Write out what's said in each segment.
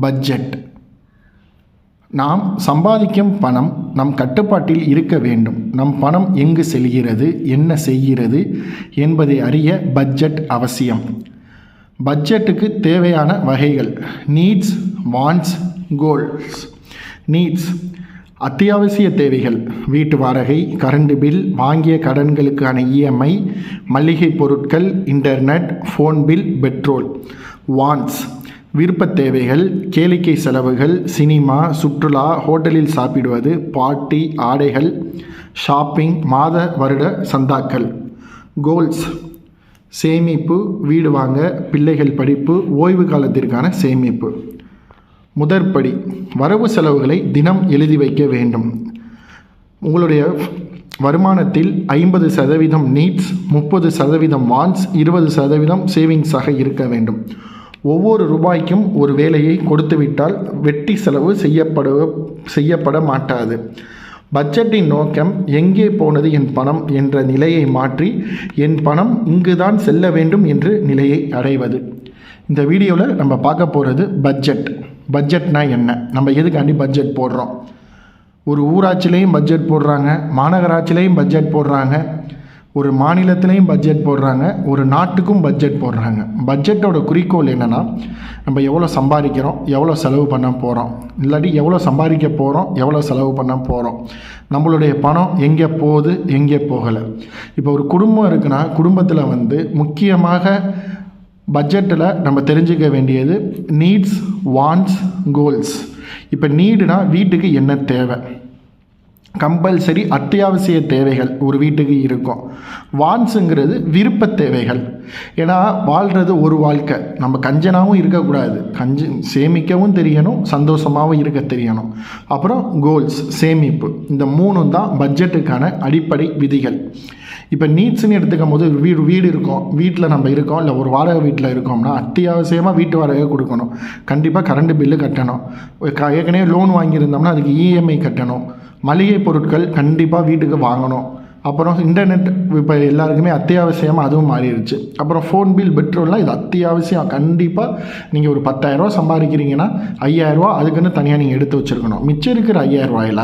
Budget. நாம் சம்பாதிக்கும் பணம் நம் கட்டுப்பாட்டில் இருக்க வேண்டும். நம் பணம் எங்கு செல்கிறது என்ன செய்கிறது என்பதை அறிய பட்ஜெட் அவசியம். பட்ஜெட்டுக்கு தேவையான வகைகள். நீட்ஸ் வான்ஸ் கோல்ஸ் நீட்ஸ் அத்தியாவசிய தேவைகள். வீட்டு வாடகை கரண்ட் பில் வாங்கிய கடன்களுக்கான இஎம்ஐ மளிகை பொருட்கள் இன்டர்நெட் ஃபோன் பில் பெட்ரோல். வான்ஸ் விருப்பத் தேவைகள் கேளிக்கை செலவுகள் சினிமா சுற்றுலா ஹோட்டலில் சாப்பிடுவது பார்ட்டி ஆடைகள் ஷாப்பிங் மாத வருட சந்தாக்கள். கோல்ஸ் சேமிப்பு வீடு வாங்க பிள்ளைகள் படிப்பு ஓய்வு காலத்திற்கான சேமிப்பு. முதற்படி வரவு செலவுகளை தினம் எழுதி வைக்க வேண்டும். உங்களுடைய வருமானத்தில் ஐம்பது சதவீதம் நீட்ஸ் முப்பது சதவீதம் வான்ஸ் இருபது சதவீதம் சேவிங்ஸாக இருக்க வேண்டும். ஒவ்வொரு ரூபாய்க்கும் ஒரு வேலையை கொடுத்துவிட்டால் வெட்டி செலவு செய்யப்பட செய்யப்பட மாட்டாது. பட்ஜெட்டின் நோக்கம் எங்கே போனது என் பணம் என்ற நிலையை மாற்றி என் பணம் இங்குதான் செல்ல வேண்டும் என்று நிலையை அடைவது. இந்த வீடியோவில் நம்ம பார்க்க போகிறது பட்ஜெட். பட்ஜெட்னா என்ன? நம்ம எதுக்காண்டி பட்ஜெட் போடுறோம்? ஒரு ஊராட்சிலையும் பட்ஜெட் போடுறாங்க மாநகராட்சிலையும் பட்ஜெட் போடுறாங்க ஒரு மாநிலத்திலையும் பட்ஜெட் போடுறாங்க ஒரு நாட்டுக்கும் பட்ஜெட் போடுறாங்க. பட்ஜெட்டோட குறிக்கோள் என்னென்னா நம்ம எவ்வளோ சம்பாதிக்கிறோம் எவ்வளோ செலவு பண்ண போகிறோம் இல்லாட்டி எவ்வளோ சம்பாதிக்க போகிறோம் எவ்வளோ செலவு பண்ண போகிறோம் நம்மளுடைய பணம் எங்கே போகுது எங்கே போகலை. இப்போ ஒரு குடும்பம் இருக்குன்னா குடும்பத்தில் வந்து முக்கியமாக பட்ஜெட்டில் நம்ம தெரிஞ்சுக்க வேண்டியது நீட்ஸ் வாண்ட்ஸ் கோல்ஸ் இப்போ நீடுனா வீட்டுக்கு என்ன தேவை? கம்பல்சரி அத்தியாவசிய தேவைகள் ஒரு வீட்டுக்கு இருக்கும். வான்ஸுங்கிறது விருப்ப தேவைகள். ஏன்னா வாழ்கிறது ஒரு வாழ்க்கை. நம்ம கஞ்சனாகவும் இருக்கக்கூடாது. கஞ்ச சேமிக்கவும் தெரியணும் சந்தோஷமாகவும் இருக்க தெரியணும். அப்புறம் கோல்ஸ் சேமிப்பு. இந்த மூணும் தான் பட்ஜெட்டுக்கான அடிப்படை விதிகள். இப்போ நீட்ஸ்னு எடுத்துக்கும் போது வீடு வீடு இருக்கும். வீட்டில் நம்ம இருக்கோம். இல்லை ஒரு வாடகை வீட்டில் இருக்கோம்னா அத்தியாவசியமாக வீட்டு வாடகை கொடுக்கணும். கண்டிப்பாக கரண்ட் பில்லு கட்டணும். ஏற்கனவே லோன் வாங்கியிருந்தோம்னா அதுக்கு இஎம்ஐ கட்டணும். மளிகை பொருட்கள் கண்டிப்பாக வீட்டுக்கு வாங்கணும். அப்புறம் இன்டர்நெட் இப்போ எல்லாருக்குமே அத்தியாவசியமாக அதுவும் மாறிடுச்சு அப்புறம் ஃபோன் பில் பெட்ரோல்லாம் இது அத்தியாவசியம். கண்டிப்பாக நீங்கள் ஒரு பத்தாயிரரூவா சம்பாதிக்கிறீங்கன்னா ஐயாயிரரூவா அதுக்குன்னு தனியாக நீங்கள் எடுத்து வச்சுருக்கணும். மிச்சம் இருக்கிற ஐயாயிரரூவாயில்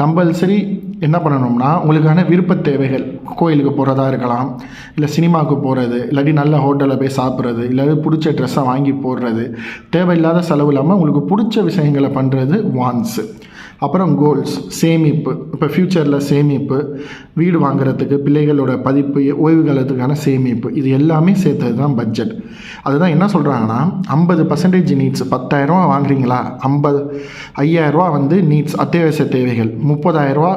கம்பல்சரி என்ன பண்ணணும்னா உங்களுக்கான விருப்ப தேவைகள் கோயிலுக்கு போகிறதா இருக்கலாம் இல்லை சினிமாவுக்கு போகிறது இல்லாட்டி நல்ல ஹோட்டலில் போய் சாப்பிட்றது இல்லாட்டி பிடிச்ச ட்ரெஸ்ஸை வாங்கி போடுறது தேவையில்லாத செலவு இல்லாமல் உங்களுக்கு பிடிச்ச விஷயங்களை பண்ணுறது வான்ஸு அப்புறம் கோல்ஸ் சேமிப்பு. இப்போ ஃப்யூச்சரில் சேமிப்பு வீடு வாங்குறதுக்கு பிள்ளைகளோட பதிப்பு ஓய்வு காலத்துக்கான சேமிப்பு இது எல்லாமே சேர்த்தது தான் பட்ஜெட் அதுதான் என்ன சொல்கிறாங்கன்னா ஐம்பது பர்சன்டேஜ் நீட்ஸ் பத்தாயிரரூவா வாங்குறீங்களா? ஐம்பது ஐயாயிரரூவா வந்து நீட்ஸ் அத்தியாவசிய தேவைகள். முப்பதாயிரரூவா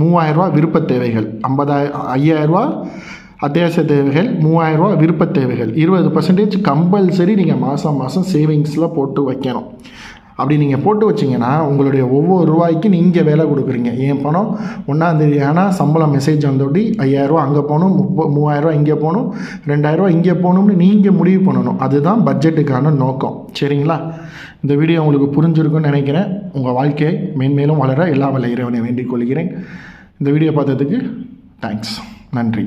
மூவாயிரரூவா விருப்ப தேவைகள். ஐம்பதாயிரம் ஐயாயிரரூவா அத்தியாவசிய தேவைகள் மூவாயிரரூவா விருப்ப தேவைகள். இருபது பர்சன்டேஜ் கம்பல்சரி நீங்கள் மாதம் மாதம் சேவிங்ஸில் போட்டு வைக்கணும். அப்படி நீங்கள் போட்டு வச்சிங்கன்னா உங்களுடைய ஒவ்வொரு ரூபாய்க்கு நீங்கள் வேலை கொடுக்குறீங்க. என் பணம் ஒன்றாந்தேதி ஆனால் சம்பளம் மெசேஜ் வந்தோட்டி ஐயாயிரரூவா அங்கே போகணும் முப்ப மூவாயிரரூவா இங்கே போகணும் ரெண்டாயிரரூவா இங்கே போகணும்னு நீங்கள் முடிவு பண்ணணும். அதுதான் பட்ஜெட்டுக்கான நோக்கம். சரிங்களா? இந்த வீடியோ உங்களுக்கு புரிஞ்சிருக்குன்னு நினைக்கிறேன். உங்கள் வாழ்க்கையை மேன்மேலும் வளர எல்லா வல்ல இறைவனை வேண்டிக் கொள்கிறேன். இந்த வீடியோ பார்த்ததுக்கு தேங்க்ஸ் நன்றி.